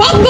ভক্ত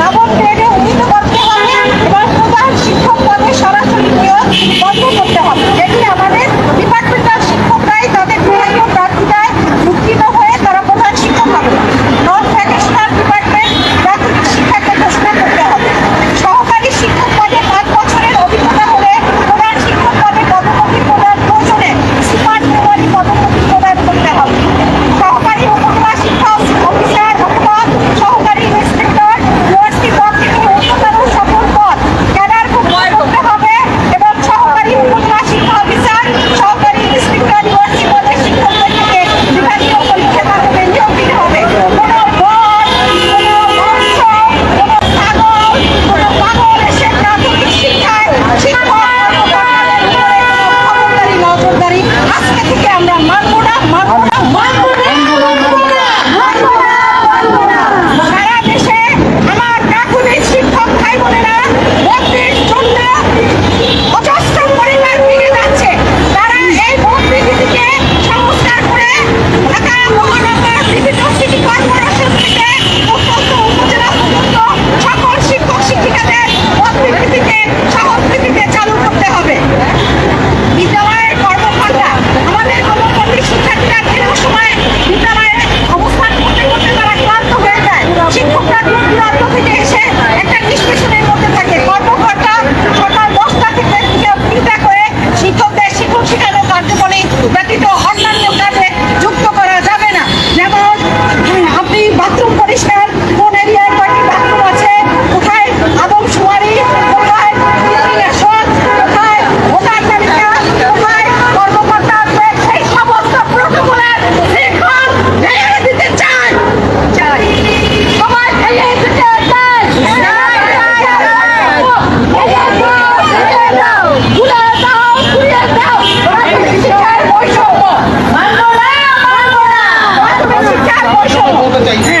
like that.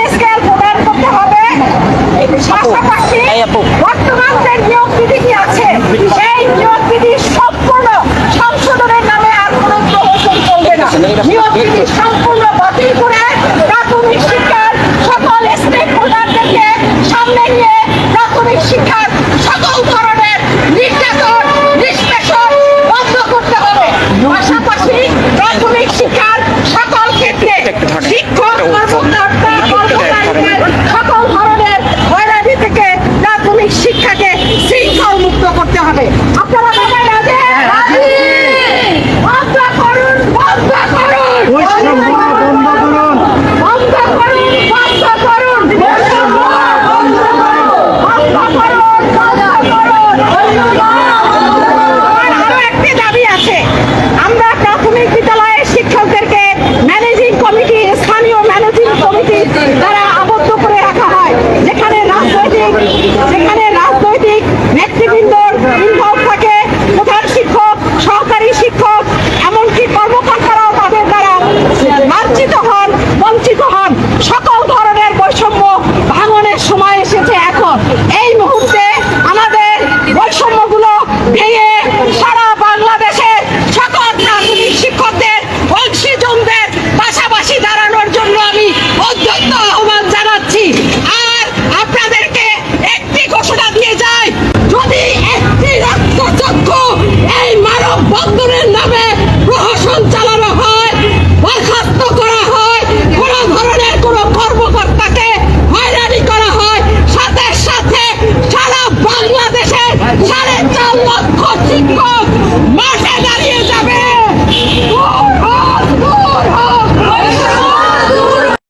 নিয়োগ করে প্রাথমিক শিক্ষার সকল স্টেক হোল্ডারদেরকে সামনে নিয়ে প্রাথমিক শিক্ষার সকল ধরনের নির্যাতন নিষ্পেষণ বন্ধ করতে হবে। পাশাপাশি প্রাথমিক শিক্ষার সকল ক্ষেত্রে শিক্ষক সকল ধরনের হয়রানি থেকে প্রাথমিক শিক্ষাকে শৃঙ্খল মুক্ত করতে হবে।